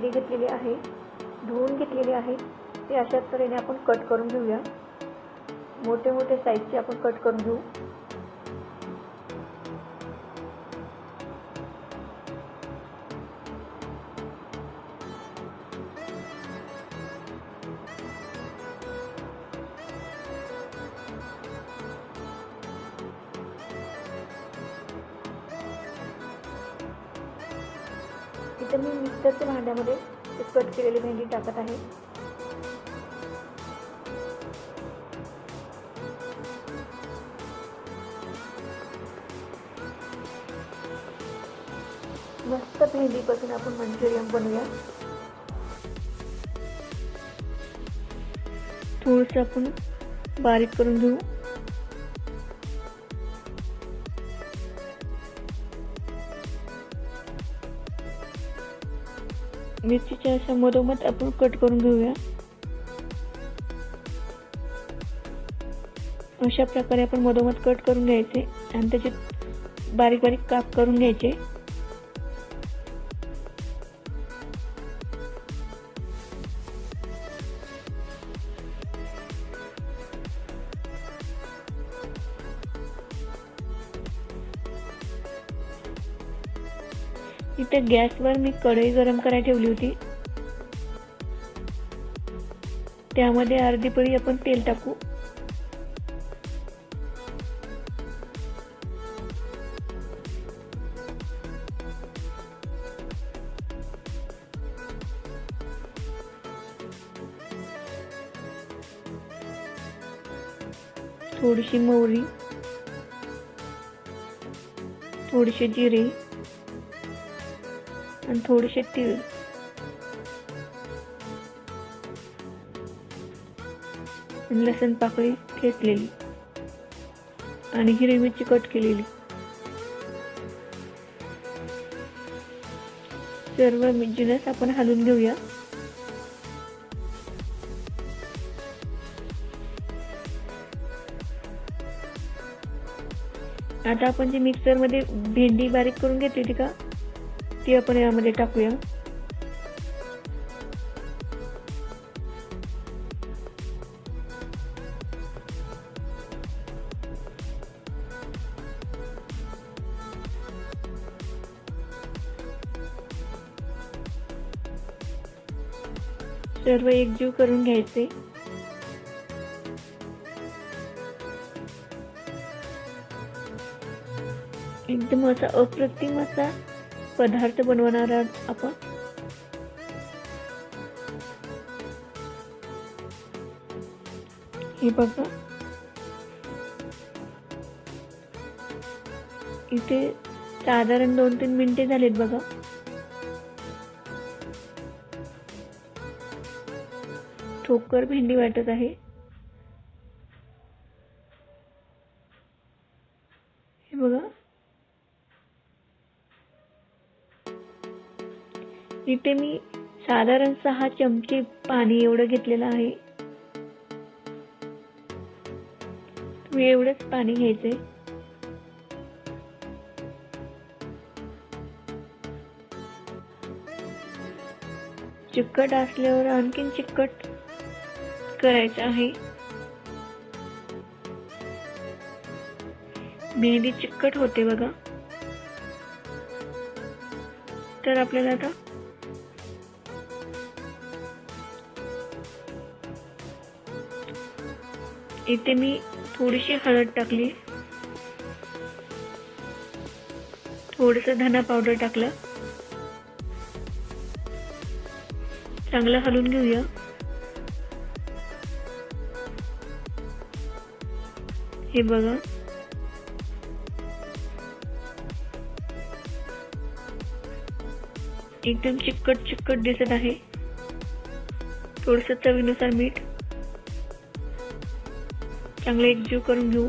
भेंडी घेतलेली आहे धुवून घेतलेली आहे. ते अशाच तऱ्हेने आपण कट करून घेऊया. मोठे मोठे साईजचे आपण कट करून घेऊ. आता मी मिक्सरच्या भांड्यामध्ये कट केलेली भेंडी टाकत आहे. मस्त भेंडीपासून आपण मंचुरियन बनवूया. थोडस आपण बारीक करून घेऊ. मिरचीच्या अशा मधोमध आपण कट करून घेऊया. अशा प्रकारे आपण मधोमध कट करून घ्यायचे आणि त्याचे बारीक बारीक काप करून घ्यायचे. गॅसवर मी कढई गरम करायला ठेवली होती. त्यामध्ये अर्धी पळी आपण तेल टाकू. थोडीशी मोहरी. थोडीशी जिरे. आणि थोडेसे तीळ. लसण पाकळी ठेचलेली आणि हिरवी मिरची कट केलेली. सर्व जिनस आपण हलवून घेऊया. आता आपण जे मिक्सरमध्ये भेंडी बारीक करून घेतली का? ती आपण यामध्ये टाकूया. सर्व एकजीव करून घ्यायचे. एकदम असा अप्रतिम असा पदार्थ बनवणार आहोत आपण? हे बघा. इथे साधारण दोन तीन मिनिटे झालीत बघा. ठोकर भेंडी वाटत आहे. इथे मी साधारण सहा चमचे पाणी एवढं घेतलेलं आहे. तुम्ही एवढंच पाणी घ्यायचंय. चिकट असल्यावर आणखीन चिकट करायचं आहे. मेहंदी चिकट होते बघा. तर आपल्याला आता इथे मी थोडीशी हळद टाकली. थोडस धना पावडर टाकलं. चांगलं हलवून घेऊया. हे बघा. एकदम चिकट चिकट दिसत आहे. थोडस चवीनुसार मीठ. चांगले एकजीव करून घेऊ.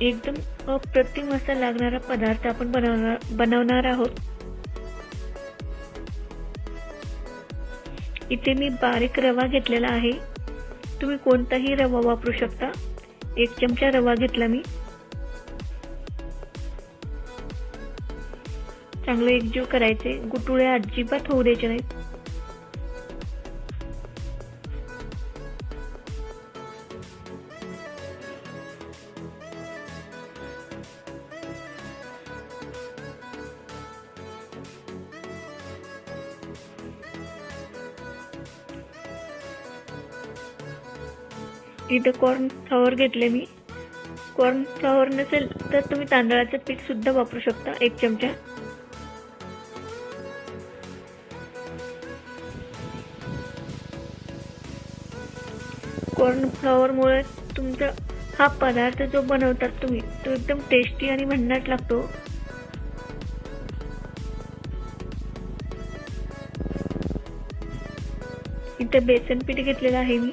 एकदम अप्रतिम असा लागणारा पदार्थ आपण बनवणार बनवणार आहोत. इथे मी बारीक रवा घेतलेला आहे. तुम्ही कोणताही रवा वापरू शकता. एक चमचा रवा घेतला मी. चांगलं एकजीव करायचे गुटुळे अजिबात होऊ द्यायचे नाहीत. इथं कॉर्न फ्लॉवर घेतले मी. कॉर्न फ्लॉवर नसेल तर तुम्ही तांदळाचं पीठ सुद्धा वापरू शकता एक चमचा. कॉर्न फ्लॉवरमुळे तुमचा हा पदार्थ जो बनवतात तुम्ही तो एकदम टेस्टी आणि भन्नाट लागतो. इथं बेसन पीठ घेतलेलं आहे मी.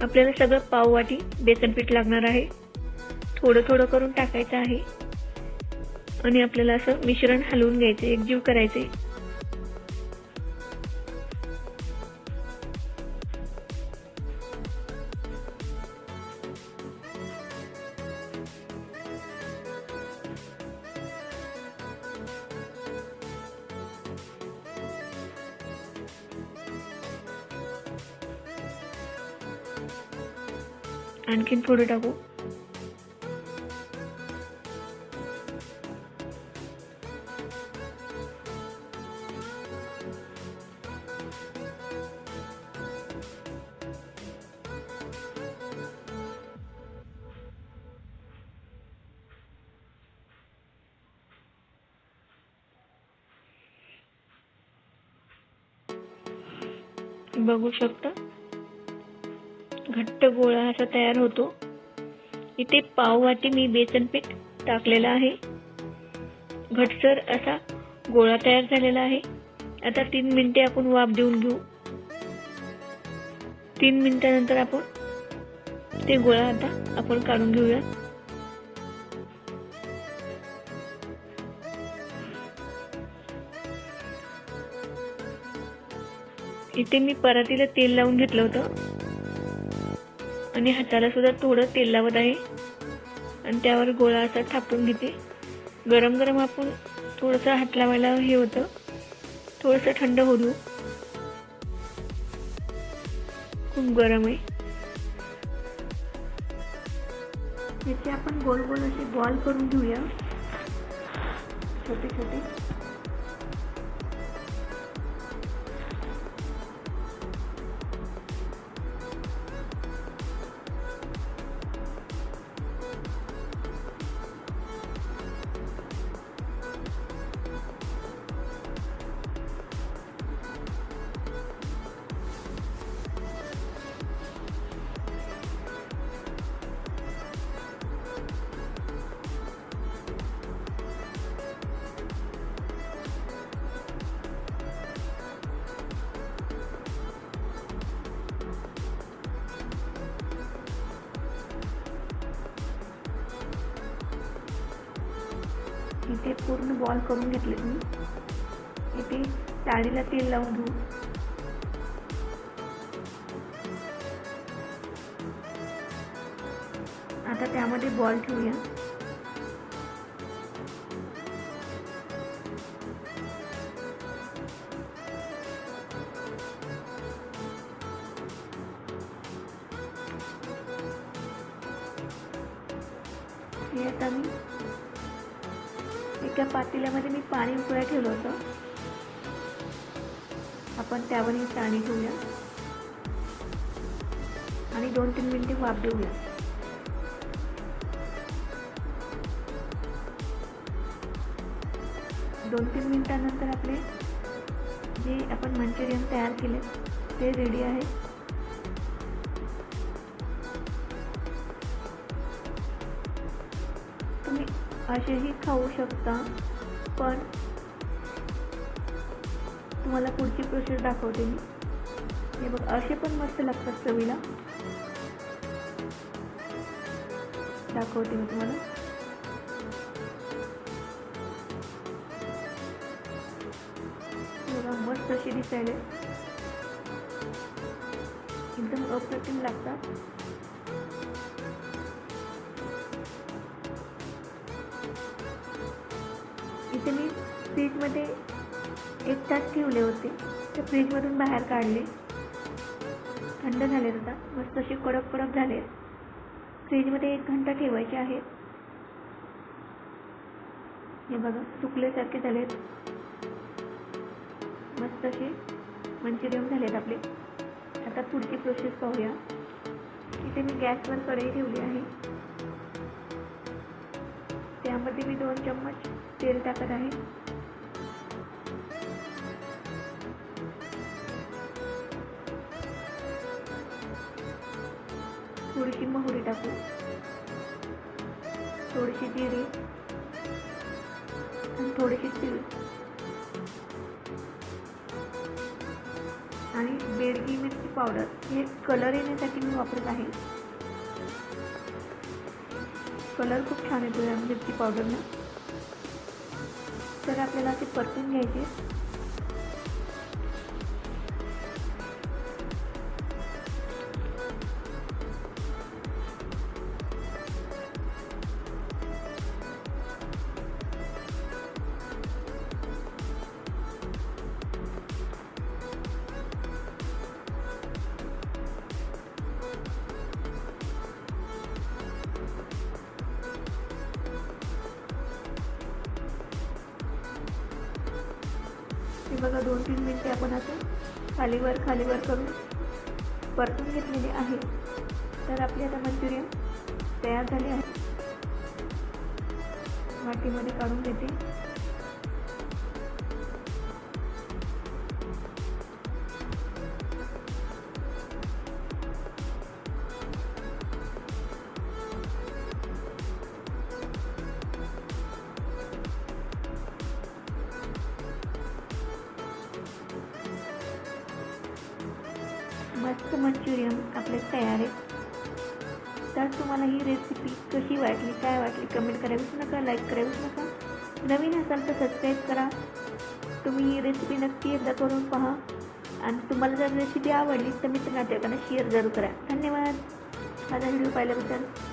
आपल्याला सगळं पाववाटी बेसन पीठ लागणार आहे. थोडं थोडं करून टाकायचं आहे. आणि आपल्याला असं मिश्रण हलवून घ्यायचं एकजीव करायचे. आणखीन पुढे टाकू. बघू शकता? घट्ट गोळा असा तयार होतो. इथे पाववाटी मी बेसन पीठ टाकलेलं आहे. घटसर असा गोळा तयार झालेला आहे. आता तीन मिनिटे आपण वाफ देऊन घेऊ. तीन मिनिटानंतर आपण ते गोळा आता आपण काढून घेऊया. इथे मी परातीला तेल लावून घेतलं होतं. आणि हाताला सुद्धा थोडं तेल लावत आहे. आणि त्यावर गोळा असा थापून घेते. गरम गरम आपण थोडंसं हात लावायला हे होतं. थोडंसं थंड होऊ देऊ. खूप गरम आहे. याचे आपण गोल गोल असे बॉल करून घेऊया. छोटे छोटे. ते पूर्ण बॉल करून घेतले मी. इथे साडीला तेल लावून घेऊ. आता त्यामध्ये बॉल ठेवूया. हे आता मी एका पातेल्यामध्ये मी पाणी उकळायला ठेवलं होतं. आपण त्यावर ही चाळणी ठेवूया. आणि दोन तीन मिनिटे वाफ देऊया. दोन तीन मिनिटानंतर आपले जे आपण मंचुरियन तयार केले ते रेडी आहे. असेही खाऊ शकता. पण तुम्हाला पुढची प्रोसेस दाखवते मी. हे बघ असे पण मस्त लागतात चवीला. दाखवते मी तुम्हाला. बघा मस्त अशी दिसायले. एकदम अप्रतिम लागतात. फ्रीजमध्ये एक तास ठेवले होते. ते फ्रीजमधून बाहेर काढले. थंड झाले आता. मस्त असे कडक कडक झाले फ्रीजमध्ये एक घंटा ठेवायचे आहेत. हे बघा सुकल्यासारखे झालेत. मस्त असे मंचुरियन झालेत आपले. आता पुढची प्रोसेस पाहूया. इथे मी गॅसवर कढई ठेवली आहे. त्यामध्ये मी दोन चम्मच तेल टाकत आहे. मोहरी टाकू. थोडीशी जिरी. आणि थोडीशी तीळ. आणि बेडगी मिरची पावडर हे कलर येण्यासाठी मी वापरत आहे. कलर खूप छान येतो या मिरची पावडरनं तर आपल्याला ते परतून घ्यायचे. बघा दोन तीन मिनिटे आपण असं खालीवर खालीवर करून परतून घेतलेले आहे. तर आपली आता मंचुरियन तयार झाले आहे. वाटीमध्ये काढून घेते. मस्त मंचुरियन आपले तयार आहेत. तर तुम्हाला ही रेसिपी कशी वाटली काय वाटली कमेंट करावीच नका लाईक करावीच नका. नवीन असाल तर सबस्क्राईब करा. तुम्ही ही रेसिपी नक्की एकदा करून पहा. आणि तुम्हाला जर रेसिपी आवडली तर मित्र नातेवाईकांना शेअर जरूर करा. धन्यवाद. माझा व्हिडिओ पाहिल्याबद्दल.